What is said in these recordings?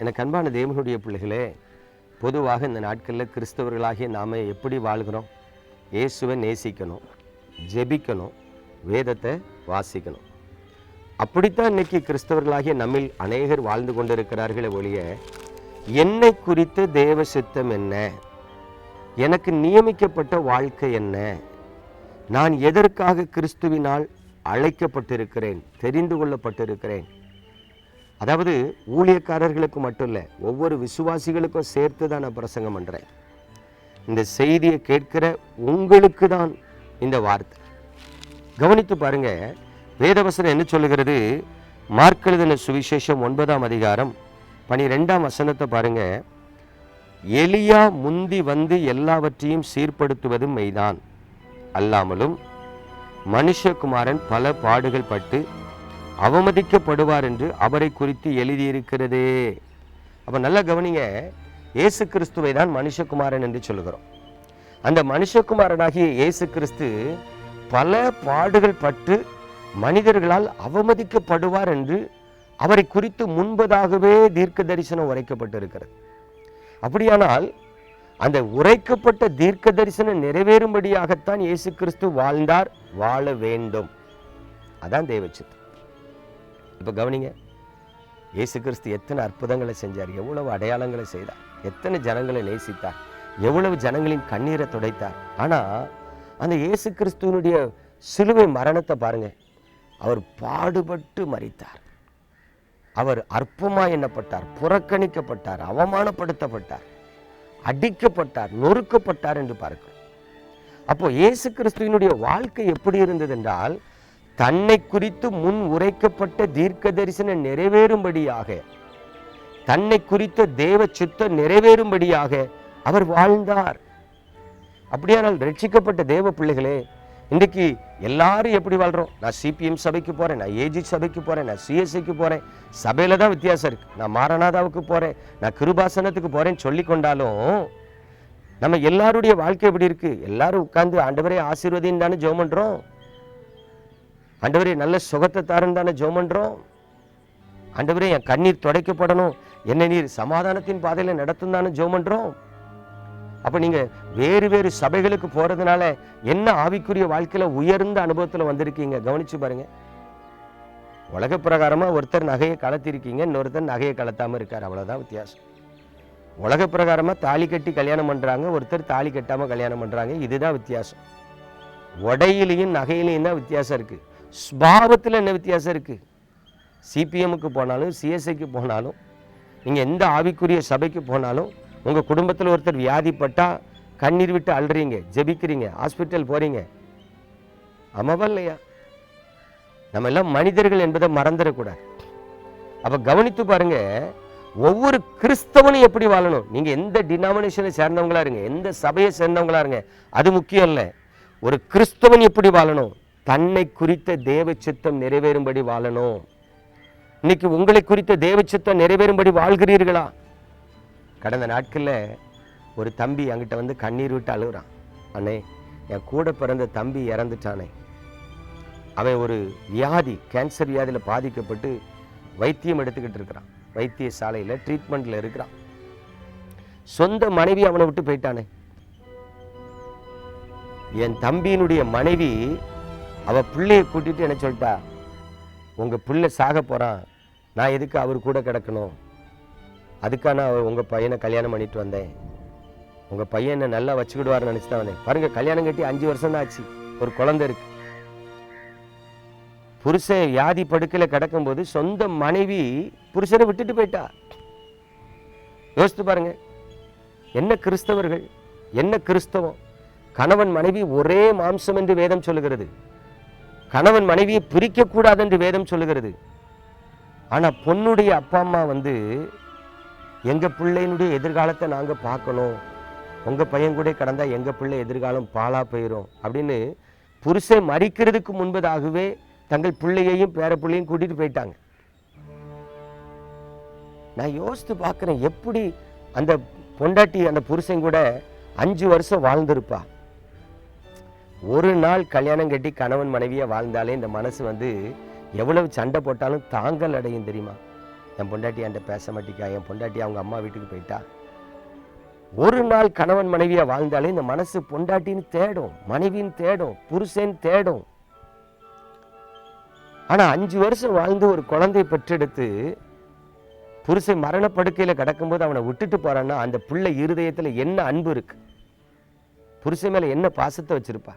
எனக்கு அன்பான தேவனுடைய பிள்ளைகளே பொதுவாக இந்த நாட்களில் கிறிஸ்தவர்களாகிய நாம் எப்படி வாழ்கிறோம்? இயேசுவை நேசிக்கணும் ஜெபிக்கணும் வேதத்தை வாசிக்கணும். அப்படித்தான் இன்னைக்கு கிறிஸ்தவர்களாகிய நம்மில் அநேகர் வாழ்ந்து கொண்டிருக்கிறார்களே ஒழிய என்னை குறித்த தேவ சித்தம் என்ன? எனக்கு நியமிக்கப்பட்ட வாழ்க்கை என்ன? நான் எதற்காக கிறிஸ்துவினால் அழைக்கப்பட்டிருக்கிறேன் தெரிந்து கொள்ளப்பட்டிருக்கிறேன்? அதாவது ஊழியக்காரர்களுக்கு மட்டும் இல்லை ஒவ்வொரு விசுவாசிகளுக்கும் சேர்த்து தான் நான் பிரசங்கம் பண்ணுறேன் இந்த செய்தியை கேட்கிற உங்களுக்கு தான் இந்த வார்த்தை. கவனித்து பாருங்க வேதவசனம் என்ன சொல்லுகிறது? மார்க்கெழுதின சுவிசேஷம் ஒன்பதாம் அதிகாரம் பனிரெண்டாம் வசனத்தை பாருங்க. எலியா முந்தி வந்து எல்லாவற்றையும் சீர்படுத்துவது மெய்தான். அல்லாமலும் மனுஷகுமாரன் பல பாடுகள் பட்டு அவமதிக்கப்படுவார் என்று அவரை குறித்து எழுதியிருக்கிறதே. அப்போ நல்லா கவனிங்க இயேசு கிறிஸ்துவை தான் மனுஷகுமாரன் என்று சொல்லுகிறோம். அந்த மனுஷகுமாரனாகிய இயேசு கிறிஸ்து பல பாடுகள் பட்டு மனிதர்களால் அவமதிக்கப்படுவார் என்று அவரை குறித்து முன்பதாகவே தீர்க்க தரிசனம் உரைக்கப்பட்டிருக்கிறது. அப்படியானால் அந்த உரைக்கப்பட்ட தீர்க்க தரிசனம் நிறைவேறும்படியாகத்தான் இயேசு கிறிஸ்து வாழ்ந்தார் வாழ வேண்டும். அதான் தேவச்சித்தம். இப்போ கவனிங்க. இயேசு கிறிஸ்து எத்தனை அற்புதங்களை செஞ்சார் எவ்வளவு அடையாளங்களை செய்தார் எத்தனை ஜனங்களை நேசித்தார் எவ்வளவு ஜனங்களின் கண்ணீரை துடைத்தார். ஆனால் அந்த இயேசு கிறிஸ்துவனுடைய சிலுவை மரணத்தை பாருங்க. அவர் பாடுபட்டு மறித்தார் அவர் அற்பமாக எண்ணப்பட்டார் புறக்கணிக்கப்பட்டார் அவமானப்படுத்தப்பட்டார் அடிக்கப்பட்டார் நொறுக்கப்பட்டார் என்று பார்க்கிறோம். அப்போ இயேசு கிறிஸ்துவினுடைய வாழ்க்கை எப்படி இருந்தது என்றால் தன்னை குறித்து முன் உரைக்கப்பட்ட தீர்க்க தரிசனம் நிறைவேறும்படியாக தன்னை குறித்த தேவ சுத்தம் நிறைவேறும்படியாக அவர் வாழ்ந்தார். அப்படியானால் ரட்சிக்கப்பட்ட தேவ பிள்ளைகளே இன்றைக்கு எல்லாரும் எப்படி வாழ்கிறோம் நான் சிபிஎம் சபைக்கு போகிறேன் நான் ஏஜி சபைக்கு போகிறேன் நான் சிஎஸ்சிக்கு போகிறேன் சபையில் தான் வித்தியாசம் இருக்குது நான் மாரநாதாவுக்கு போகிறேன் நான் கிருபாசனத்துக்கு போகிறேன்னு சொல்லி கொண்டாலும் நம்ம எல்லாருடைய வாழ்க்கை எப்படி இருக்குது எல்லாரும் உட்காந்து ஆண்டவரே ஆசீர்வதின்னு தானே ஜோம் பண்ணுறோம் ஆண்டவரே நல்ல சுகத்தை தாருன்னு தானே ஜெபம் பண்ணுறோம் ஆண்டவரே என் கண்ணீர் துடைக்கப்படணும். என்ன நீர் சமாதானத்தின் பாதையில் நடத்தும் தானே ஜெபம் பண்ணுறோம் அப்போ நீங்கள் வேறு வேறு சபைகளுக்கு போகிறதுனால என்ன ஆவிக்குரிய வாழ்க்கையில் உயர்ந்த அனுபவத்தில் வந்திருக்கீங்க? கவனிச்சு பாருங்கள் உலக பிரகாரமாக ஒருத்தர் நகையை கலத்திருக்கீங்க இன்னொருத்தர் நகையை கலத்தாம இருக்கார். அவ்வளோதான் வித்தியாசம். உலக பிரகாரமாக தாலி கட்டி கல்யாணம் பண்ணுறாங்க ஒருத்தர் தாலி கட்டாமல் கல்யாணம் பண்ணுறாங்க இதுதான் வித்தியாசம். உடையிலையும் நகையிலையும் தான் வித்தியாசம் இருக்குது ஸ்பாவத்தில் என்ன வித்தியாசம் இருக்குது சிபிஎம்முக்கு போனாலும் சிஎஸ்ஐக்கு போனாலும் நீங்கள் எந்த ஆவிக்குரிய சபைக்கு போனாலும் உங்கள் குடும்பத்தில் ஒருத்தர் வியாதிப்பட்டால் கண்ணீர் விட்டு அழுறீங்க ஜெபிக்கிறீங்க ஹாஸ்பிட்டல் போகிறீங்க ஆமாவா இல்லையா? நம்ம எல்லாம் மனிதர்கள் என்பதை மறந்துடக்கூடாது. அப்போ கவனித்து பாருங்கள் ஒவ்வொரு கிறிஸ்தவனும் எப்படி வாழணும்? நீங்கள் எந்த டினாமினேஷனை சேர்ந்தவங்களா இருங்க எந்த சபையை சேர்ந்தவங்களா இருங்க அது முக்கியம் இல்லை. ஒரு கிறிஸ்தவன் எப்படி வாழணும்? தன்னை குறித்த தேவ சித்தம் நிறைவேறும்படி வாழணும். இன்னைக்கு உங்களை குறித்த தேவ சித்தம் நிறைவேறும்படி வாழ்கிறீர்களா? கடந்த நாட்களில் ஒரு தம்பி என்கிட்ட வந்து கண்ணீர் விட்டு அழுகுறான். அண்ணே என் கூட பிறந்த தம்பி இறந்துட்டானே. அவன் ஒரு வியாதி கேன்சர் வியாதியில் பாதிக்கப்பட்டு வைத்தியம் எடுத்துக்கிட்டு இருக்கிறான். வைத்திய சாலையில் ட்ரீட்மெண்ட்டில் இருக்கிறான். சொந்த மனைவி அவனை விட்டு போயிட்டானே. என் தம்பியினுடைய மனைவி அவ பிள்ளைய கூட்டிட்டு என்ன சொல்லிட்டா? உங்க பிள்ளை சாக போறான் நான் எதுக்கு அவர் கூட கிடக்கணும்? அதுக்கான அவர் உங்க பையனை கல்யாணம் பண்ணிட்டு வந்தேன். உங்க பையன் என்ன நல்லா வச்சுக்கிடுவார்னு நினைச்சு தான் வந்தேன் பாருங்க கல்யாணம் கட்டி அஞ்சு வருஷம் தான் ஆச்சு. ஒரு குழந்தை இருக்கு. புருஷன் வியாதி படுக்கையில் கிடக்கும்போது சொந்த மனைவி புருஷனை விட்டுட்டு போயிட்டா. யோசித்து பாருங்க. என்ன கிறிஸ்தவர்கள்? என்ன கிறிஸ்தவம்? கணவன் மனைவி ஒரே மாம்சம் என்று வேதம் சொல்லுகிறது. கணவன் மனைவியை பிரிக்க கூடாது என்று வேதம் சொல்லுகிறது. ஆனால் பொண்ணுடைய அப்பா அம்மா வந்து எங்கள் பிள்ளையினுடைய எதிர்காலத்தை நாங்கள் பார்க்கணும். உங்கள் பையன் கூட கடந்தால் எங்கள் பிள்ளை எதிர்காலம் பாழா போயிடும் அப்படின்னு புருஷன் மறிக்கிறதுக்கு முன்பதாகவே தங்கள் பிள்ளையையும் பேர பிள்ளையும் கூட்டிகிட்டு போயிட்டாங்க. நான் யோசித்து பார்க்குறேன் எப்படி அந்த பொண்டாட்டி அந்த புருஷன் கூட அஞ்சு வருஷம் வாழ்ந்திருப்பா? ஒரு நாள் கல்யாணம் கட்டி கணவன் மனைவியா வாழ்ந்தாலே இந்த மனசு வந்து எவ்வளவு சண்டை போட்டாலும் தாங்கல் அடையும் தெரியுமா? என் பொண்டாட்டி என்கிட்ட பேச மாட்டிக்கா. என் பொண்டாட்டி அவங்க அம்மா வீட்டுக்கு போயிட்டா. ஒரு நாள் கணவன் மனைவியா வாழ்ந்தாலே இந்த மனசு பொண்டாட்டின்னு தேடும் மனைவின்னு தேடும் புருஷன் தேடும். ஆனா அஞ்சு வருஷம் வாழ்ந்து ஒரு குழந்தையை பெற்றெடுத்து புருஷன் மரணப்படுக்கையில் கிடக்கும்போது அவனை விட்டுட்டு போறான்னா அந்த பிள்ளை இருதயத்துல என்ன அன்பு இருக்கு? புருஷன் மேல என்ன பாசத்தை வச்சிருப்பா?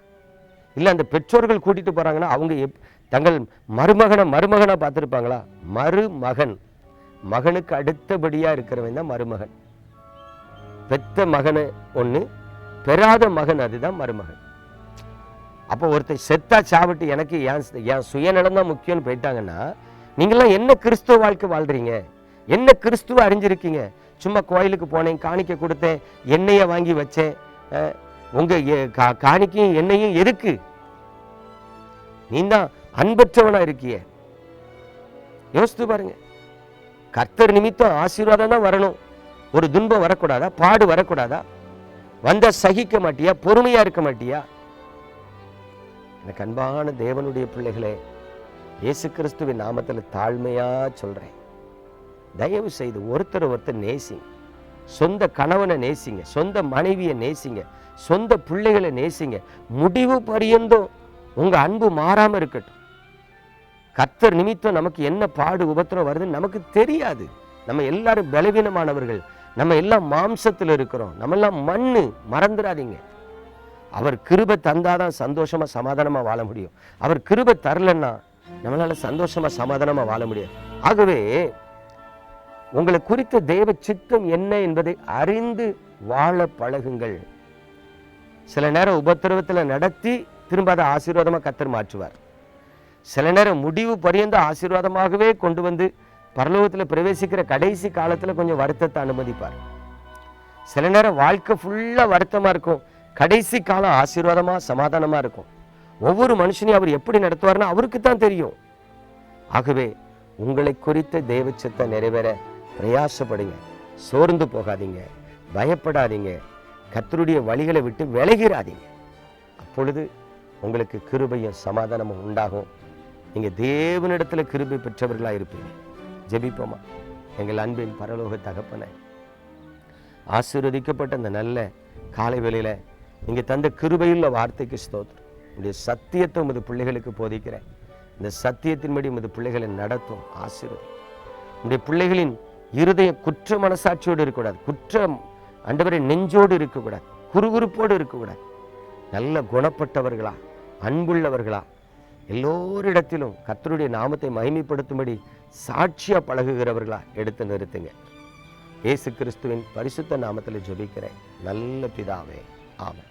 இல்ல அந்த பெற்றோர்கள் கூட்டிட்டு போறாங்கன்னா அவங்க எப்- தங்கள் மருமகனை மருமகனை பார்த்துருப்பாங்களா? மருமகன். மகனுக்கு அடுத்தபடியா இருக்கிறவன் தான் மருமகன். பெத்த மகனை ஒன்று பெறாத மகன் அதுதான் மருமகன். அப்போ ஒருத்தன் செத்தா சாவிட்டு எனக்கு என் என் சுயநலம் தான் முக்கியம்னு போயிட்டாங்கன்னா நீங்களாம் என்ன கிறிஸ்துவ வாழ்க்கை வாழ்றீங்க? என்ன கிறிஸ்துவ அறிஞ்சிருக்கீங்க? சும்மா கோயிலுக்கு போனேன் காணிக்கை கொடுத்தேன் எண்ணெயை வாங்கி வச்சேன். அஹ், உங்க காணிக்கையும் எண்ணெயும் எதுக்கு? நீ தான் அன்பற்றவனா இருக்கிய. யோசித்து பாருங்க. கர்த்தர் நிமித்தம் ஆசீர்வாதம் தான் வரணும். ஒரு துன்பம் வரக்கூடாதா? பாடு வரக்கூடாதா? வந்த சகிக்க மாட்டியா? பொறுமையா இருக்க மாட்டியா? எனக்கு அன்பான தேவனுடைய பிள்ளைகளே இயேசு கிறிஸ்துவின் நாமத்துல தாழ்மையா சொல்றேன். தயவு செய்து ஒருத்தர் ஒருத்தர் நேசிங்க. சொந்த கணவனை நேசிங்க. சொந்த மனைவியை நேசிங்க. சொந்த பிள்ளைகளை நேசிங்க. முடிவு பரியந்தம். உங்கள் அன்பு மாறாமல் இருக்கட்டும். கத்தர் நிமித்தம் நமக்கு என்ன பாடு உபத்திரம் வருதுன்னு நமக்கு தெரியாது. நம்ம எல்லாரும் பலவீனமானவர்கள். நம்ம எல்லாம் மாம்சத்தில் இருக்கிறோம். நம்ம எல்லாம் மறந்துடாதீங்க. அவர் கிருபை தந்தாதான் சந்தோஷமாக சமாதானமாக வாழ முடியும். அவர் கிருபை தரலன்னா நம்மளால சந்தோஷமாக சமாதானமாக வாழ முடியாது. ஆகவே உங்களை குறித்த தெய்வ சித்தம் என்ன என்பதை அறிந்து வாழ பழகுங்கள். சில நேரம் உபத்திரவத்தில் நடத்தி திரும்ப அதை ஆசீர்வாதமாக கத்தர் மாற்றுவார். சில நேரம் முடிவு பரியந்த ஆசீர்வாதமாகவே கொண்டு வந்து பரலோகத்தில் பிரவேசிக்கிற கடைசி காலத்தில் கொஞ்சம் வருத்தத்தை அனுமதிப்பார். சில நேரம் வாழ்க்கை ஃபுல்லாக வருத்தமாக இருக்கும். கடைசி காலம் ஆசீர்வாதமாக சமாதானமாக இருக்கும். ஒவ்வொரு மனுஷனையும் அவர் எப்படி நடத்துவார்னா அவருக்கு தான் தெரியும். ஆகவே உங்களை குறித்த தெய்வச்சத்தை நிறைவேற பிரயாசப்படுங்க. சோர்ந்து போகாதீங்க. பயப்படாதீங்க. கத்தருடைய வழிகளை விட்டு விலகிறாதீங்க அப்பொழுது உங்களுக்கு கிருபையும் சமாதானமும் உண்டாகும். நீங்க தேவனிடத்துல கிருபை பெற்றவர்களா இருப்பீங்க. ஜெபிப்போமா. எங்கள் அன்பின் பரலோக தகப்பனை ஆசீர்வதிக்கப்பட்ட அந்த நல்ல காலை வேளையில நீங்க தந்த கிருபையுள்ள வார்த்தைக்கு ஸ்தோத்திரம். உடைய சத்தியத்தை உமது பிள்ளைகளுக்கு போதிக்கிறேன். இந்த சத்தியத்தின்படி உமது பிள்ளைகளை நடத்தும் ஆசீர்வதி உடைய பிள்ளைகளின் இருதயம் குற்ற மனசாட்சியோடு இருக்கக்கூடாது. குற்றம் அண்டவரை நெஞ்சோடு இருக்கக்கூடாது. குறுகுறுப்போடு இருக்கக்கூடாது. நல்ல குணப்பட்டவர்களா. அன்புள்ளவர்களா? எல்லோரிடத்திலும் கத்தருடைய நாமத்தை மகிமைப்படுத்தும்படி சாட்சியா பழகுகிறவர்களா எடுத்து நிறுத்துங்க. இயேசு கிறிஸ்துவின் பரிசுத்த நாமத்தில் ஜெபிக்கிறேன். நல்ல பிதாவே. ஆமாம்